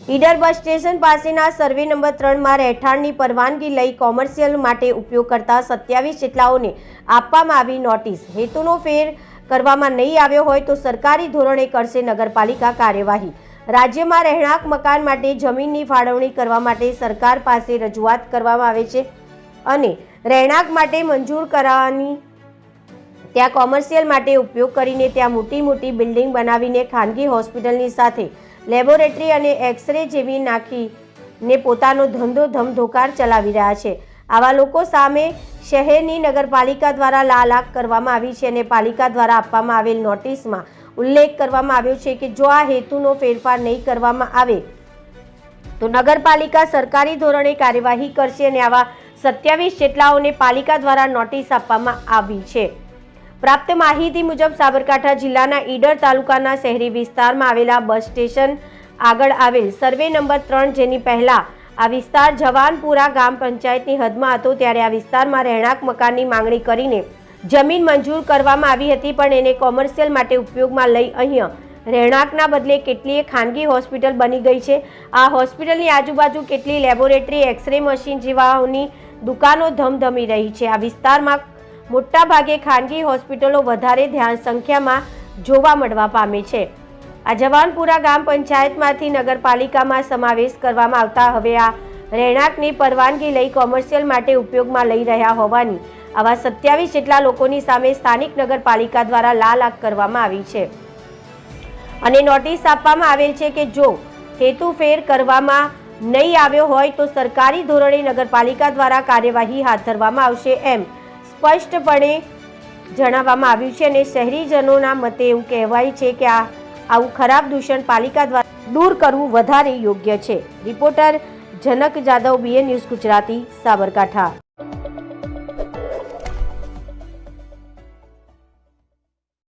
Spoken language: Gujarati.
ઈડર બસ સ્ટેશન પાસેના સર્વે નંબર ત્રણમાં રહેઠાણની પરવાનગી લઈ કોમર્શિયલ માટે ઉપયોગ કરતા સત્યાવીસ જેટલાઓને આપવામાં આવી નોટિસ. હેતુનો ફેર કરવામાં નહીં આવ્યો હોય તો સરકારી ધોરણે કરશે નગરપાલિકા કાર્યવાહી. રાજ્યમાં રહેણાંક મકાન માટે જમીનની ફાળવણી કરવા માટે સરકાર પાસે રજૂઆત કરવામાં આવે છે અને રહેણાંક માટે મંજૂર કરાવવાની ત્યાં કોમર્શિયલ માટે ઉપયોગ કરીને ત્યાં મોટી મોટી બિલ્ડિંગ બનાવીને ખાનગી હોસ્પિટલની સાથે લેબોરેટરી અને એક્સરે જેવી નાખીને પોતાનો ધંધો ધમધોકાર ચલાવી રહ્યા છે. આવા લોકો સામે શહેરની નગરપાલિકા દ્વારા લાલાક કરવામાં આવી છે અને પાલિકા દ્વારા આપવામાં આવેલ નોટિસમાં ઉલ્લેખ કરવામાં આવ્યો છે કે જો આ હેતુનો ફેરફાર નહીં કરવામાં આવે, તો નગરપાલિકા સરકારી ધોરણે કાર્યવાહી કરશે અને આવા સત્યાવીસ જેટલાઓને પાલિકા દ્વારા નોટિસ આપવામાં આવી છે. પ્રાપ્ત માહિતી મુજબ સાબરકાંઠા જિલ્લાના ઈડર તાલુકાના શહેરી વિસ્તારમાં આવેલા બસ સ્ટેશન આગળ આવેલ સર્વે નંબર ત્રણ જેની પહેલા આ વિસ્તાર જવાનપુરા ગામ પંચાયતની હદમાં હતો, ત્યારે આ વિસ્તારમાં રહેણાંક મકાનની માંગણી કરીને જમીન મંજૂર કરવામાં આવી હતી, પણ એને કોમર્શિયલ માટે ઉપયોગમાં લઈ અહીંયા રહેણાંકના બદલે કેટલીય ખાનગી હોસ્પિટલ બની ગઈ છે. આ હોસ્પિટલની આજુબાજુ કેટલી લેબોરેટરી, એક્સરે મશીન જેવાઓની દુકાનો ધમધમી રહી છે. આ વિસ્તારમાં મોટા ભાગે ખાનગી હોસ્પિટલો વધારે ધ્યાન સંખ્યામાં જોવા મળવા પામે છે. આ જવાનપુરા ગામ પંચાયતમાંથી નગરપાલિકામાં સમાવેશ કરવામાં આવતા હવે આ રહેણાંકની પરવાનગી લઈ કોમર્શિયલ માટે ઉપયોગમાં લઈ રહ્યા હોવાની આવા સત્યાવીસ જેટલા લોકોની સામે સ્થાનિક નગરપાલિકા દ્વારા લાલ આંખ કરવામાં આવી છે. અને નોટિસ આપવામાં આવેલ છે કે જો હેતુફેર કરવામાં નહીં આવ્યો હોય તો સરકારી ધોરણે નગરપાલિકા દ્વારા કાર્યવાહી હાથ ધરવામાં આવશે એમ સ્પષ્ટપણે જણાવવામાં આવ્યું છે અને શહેરીજનોના મતે એવું કહેવાય છે કે આ આવું ખરાબ દૂષણ પાલિકા દ્વારા દૂર કરવું વધારે યોગ્ય છે. Reporter Janak Jadav B A news Gujarati, Sabarkantha.